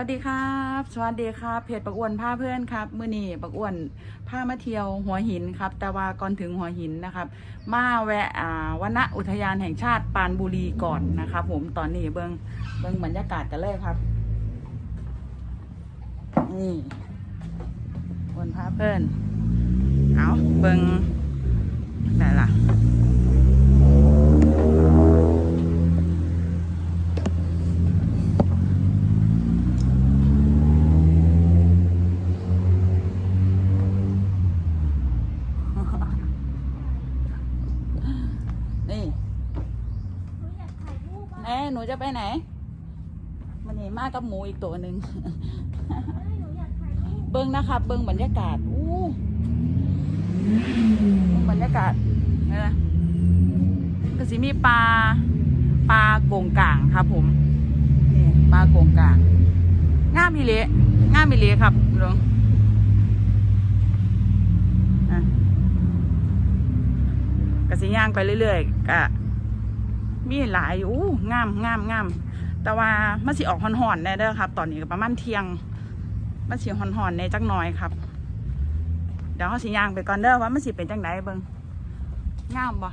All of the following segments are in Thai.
วัสดีครับ สวัสดีครับ เพจปักอ้วนผ้าเพื่อนครับมื้อนี้ปักอ้วนผ้ามาเที่ยวหัวหินครับ แต่ว่าก่อนถึงหัวหินนะครับ มาแวะอ่าวนอุทยานแห่งชาติปานบุรีก่อนนะครับ ผมตอนนี้เบิงเบิงบรรยากาศกันเลยครับ นี่บนผ้าเพื่อนเอาเบิงอะไหนล่ะ นี่แน่ หนูจะไปไหนมันนี่มากับหมูอีกตัวหนึ่งเบิ้งนะครับเบิ้งบรรยากาศอู้เบิ่งบรรยากาศนี่นะก็สิมีปลาปลาโกงกลางครับ ผมนี่ปลาโกงกลางง่ามอีเละง่ามอีเละครับลงอะกสิย่างไปเรื่อยๆก็ มีหลายอู้งามงามงามแต่ว่ามันสิออกห่อนๆแน่เด้อครับ ตอนนี้ก็ประมาณเที่ยง มันสิห่อนๆในจักหน่อยครับ เดี๋ยวเขาสิย่างไปก่อนเด้อว่ามันสิเป็นจังไดเบิ่งงามบ่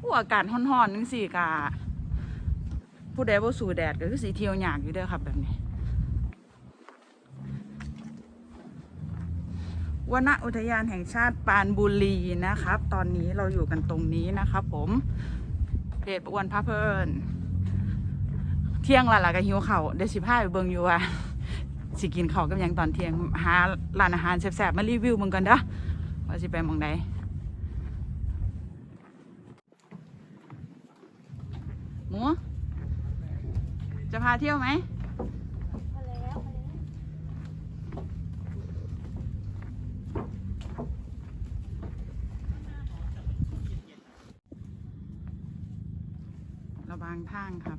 อู้อากาศห่อนๆนึงสิกะผู้ใดบ่สู่แดดก็คือสิเที่ยวยากอยู่เด้อครับแบบนี้วนอุทยานแห่งชาติปานบุรีนะครับ ตอนนี้เราอยู่กันตรงนี้นะครับผม เพจอ้วนพระเพลินเที่ยงละล่ะก็หิวเขาวเดี๋ยวสิพาไปเบิ่งอยู่ว่าสิกินเขาวกับยังตอนเที่ยงหาร้านอาหารแซ่บๆมารีวิวมึงกันเด้อว่าสิไปมองใดหมูจะพาเที่ยวไหมางทางครับ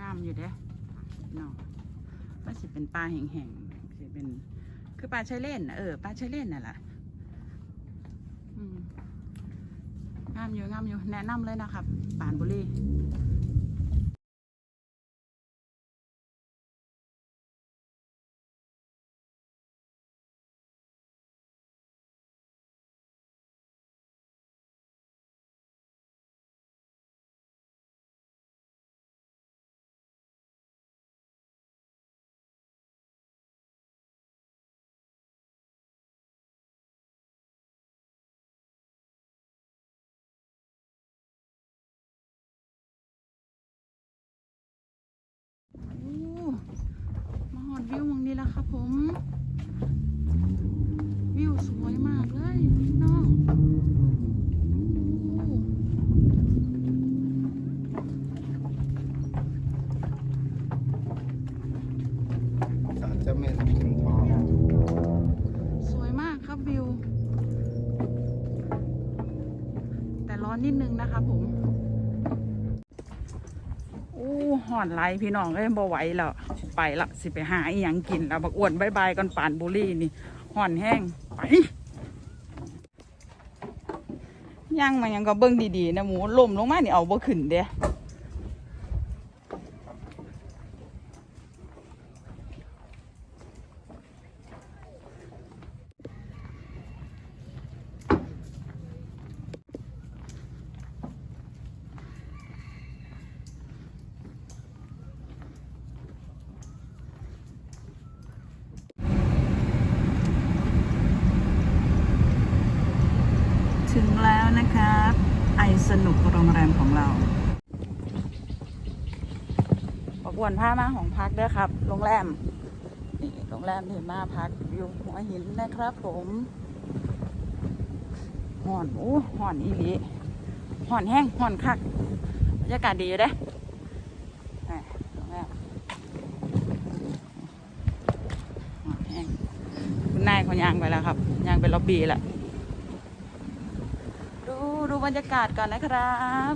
งามอยู่เด้เนาะมันสิเป็นปลาแห่งๆสิเป็น คือปลาชายเล่นเออปลาชายเล่นน่ะแหละงามอยู่งามอยู่แนะนำเลยนะครับปานบุรี วิวมองนี้แล้วครับผม วิวสวยมากเลยพี่น้องโอ้ศาลเจ้าแม่ตะเคียนทองสวยมากครับวิว แต่ร้อนนิดนึงนะครับผมโอ้หอนไหลพี่น้องเอ้ยบ่ไหวแล้ว ไปละสิไปหาอีหยังกินแล้วบักอ้วนบายบายก่อนป่านบุรีนี่ห่อนแห้งไปย่างมันยังก็เบิ่งดีๆนะหมูล่มลงมานี่เอาบ่ขึ้นเด้ ถึงแล้วนะครับ ไอ สนุกโรงแรมของเราบอกวนผ้ามาของพักด้อครับ โรงแรม นี่โรงแรมเที่มาพักอยู่หัวหินนะครับผมห่อนโอ้ห่อนอีหลีห่อนแห้งห่อนคักบรรยากาศดีอยู่เด้แหม่โรงแรมห่อนแห้งคุณนายเขายางไปแล้วครับยางไปล็อบบี้แล้ว บรรยากาศก่อนนะครับ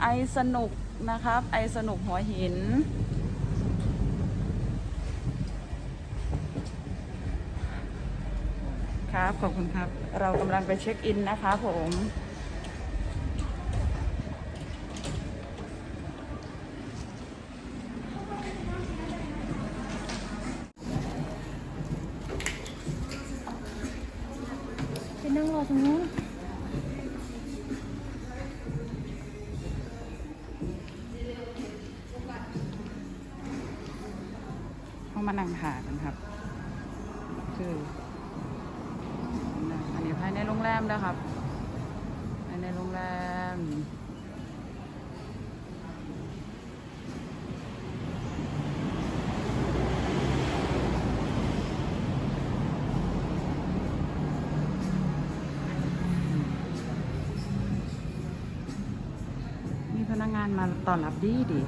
ไอสนุกนะครับ ไอสนุกหัวหิน ครับ ขอบคุณครับ เรากำลังไปเช็คอินนะคะผม มานั่งหากันครับ คืออันนี้ภายในโรงแรมนะครับภายในโรงแรมมีพนักงานมาต้อนรับดีดี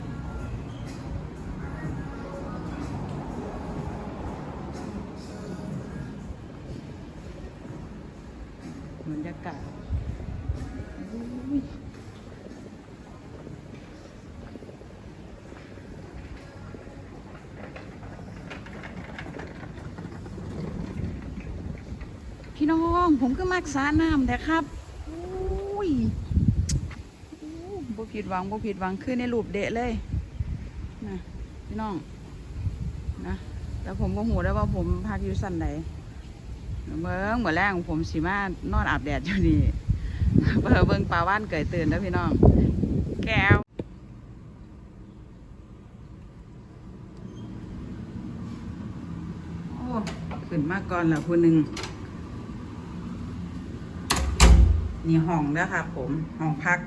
น้อง ผมก็มักสาน้ำแต่ครับอุ้ยบ่ผิดหวังบ่ผิดหวังคือในรูปเดะเลยนะพี่น้องนะแล้วผมก็หูได้วว่าผมพักอยู่สันไหนเบิ่งเมื่อแรกของผมสิมานอนอาบแดดอยู่นี่เบิ่งเบิ่งปลาว่านเกยตื่นแล้วพี่น้อง แก้วโอ้ขึ้นมาก่อนแล้วผู้หนึ่ง นี่ห้องนะครับผมห้องพัก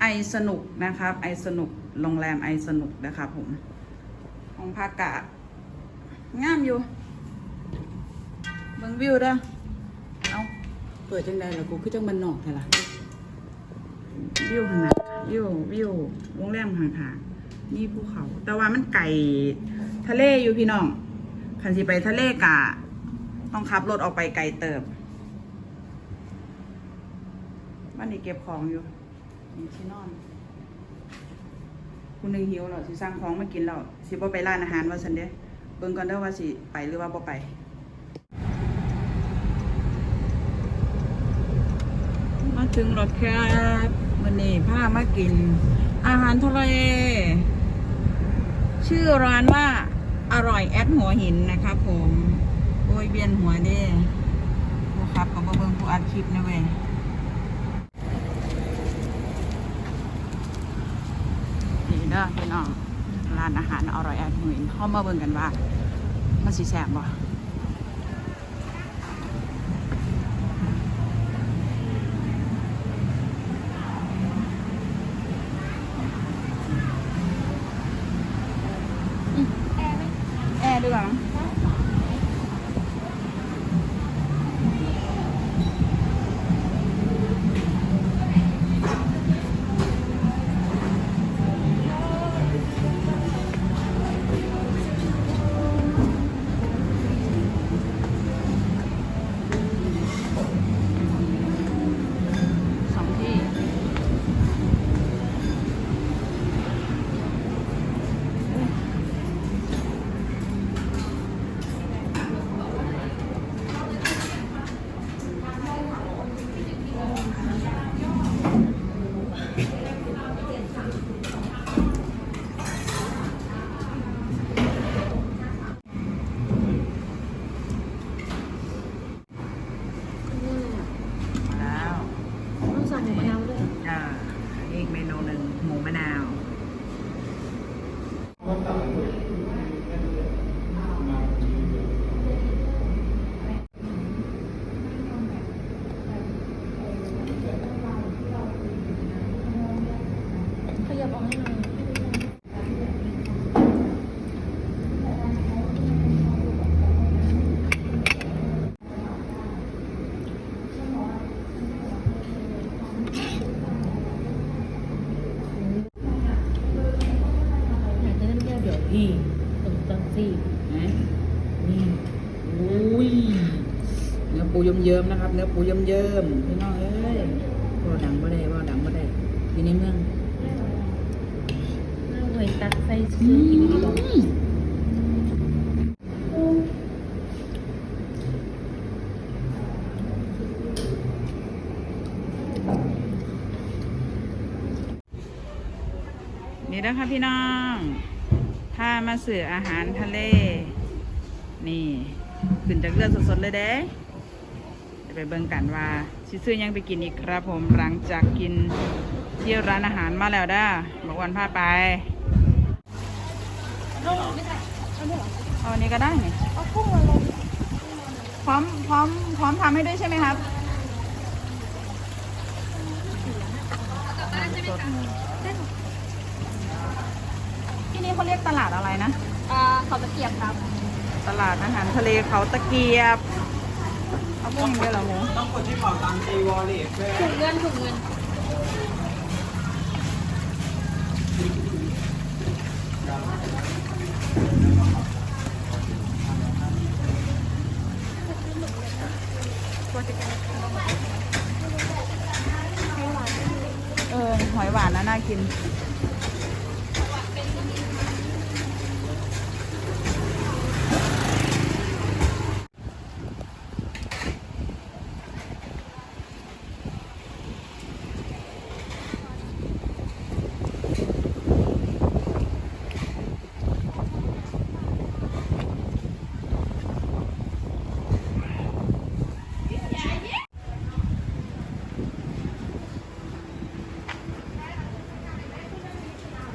ไอสนุกนะครับ ไอสนุกโรงแรมไอสนุกนะครับผมห้องพักกะงามอยู่เบิ่งวิวด้อเอาเปิดจังไดล่ะกูคือจังมันนอกแท้ล่ะวิวขนาดวิววิวโรงแรมห่างๆนี่ภูเขา แต่ว่ามันไก่ทะเลอยู่พี่น้องคันสิไปทะเลกะ ต้องขับรถออกไปไกลเติบ วันนี้เก็บของอยู่มีที่นอนคุณหนึ่งหิวเหรอสิสั่งของมากินแล้วสิบ่ไปร้านอาหารว่าสันเด้เบิ่งก่อนเด้อว่าสิไปหรือว่าบ่ไปมาถึงรถครับวันนี้พามากิน อาหารทะเลชื่อร้านว่าอร่อยแอดหัวหินนะครับผมโอ้ยเบียนหัวเด้ผู้ครับก็บ่เบิ่งผู้อัดคลิปนะเว้ย นี่เด้อพี่น้องร้านอาหารอร่อยแอดหุยเข้ามาเบิ่งกันว่า มันสีแซ่บบ่แอร์ดีกว่ามั้งสองที่ แล้ว ต้องสั่งหมูมะนาวด้วย อ่าอีกเมนูหนึ่งหมูมะนาว ขยับออกให้หน่อย อยากจะเล่นแก้วเดี๋ยวพี่ตรงตังซี่ นะนี่อุ้ย เนื้อปู เยิ้มๆนะครับ เนื้อปูเยิ้มๆพี่น้องเอ้ยว่าดังบ่ได้ว่าดังบ่ได้ที่ในเมืองน่าหวยตักใส่เสื้อกินดีกว่านี่นะคะพี่น้องถ้ามาสื่ออาหารทะเล นี่ขึ้นจากเรือสดๆเลยเด้จะ ไปเบิ่งกันว่าสิซื้อหยังไปกินอีกครับ ผมหลังจากกินเที่ยวร้านอาหารมาแล้วด้าบอกวันพาไปไม่ใช่เอาด้วยเหรอเอาอันนี้ก็ได้นี่เอากุ้งมาลงพร้อมพร้อมพร้อมทำให้ด้วยใช่ไหมครับที่นี่เขาเรียกตลาดอะไรนะ อ่าเขาตะเกียบครับ ตลาดอาหารทะเลเขาตะเกียบ เอาพวกนี้ด้วยเหรอหมูต้องกดที่เป่าตังค์จีวอลเลตด้วยถุงเงินถุงเงินเออหอยหวานนะน่ากิน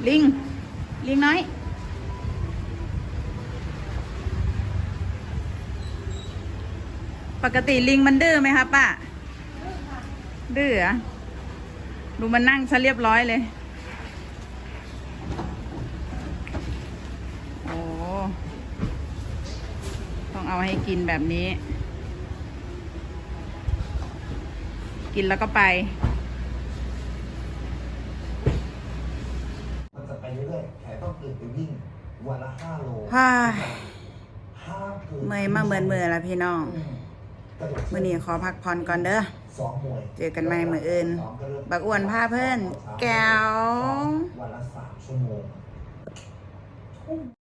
ลิง ลิงน้อย ปกติลิงมันดื้อไหมครับป้า ดื้อเหรอะดูมันนั่งซะเรียบร้อยเลย โอ้ ต้องเอาให้กินแบบนี้ กินแล้วก็ไป มันจะไปเรื่อยๆแขกต้องตื่นไปวิ่งวันละ พ่อเมื่อยมาเมื่อยเมื่อแล้วพี่น้องเมื่อนี้ขอพักผ่อนก่อนเด้อเจอกันใหม่เมื่ออื่นสงก็เริ่มบักอ้วนพาเพิ่นแก้ว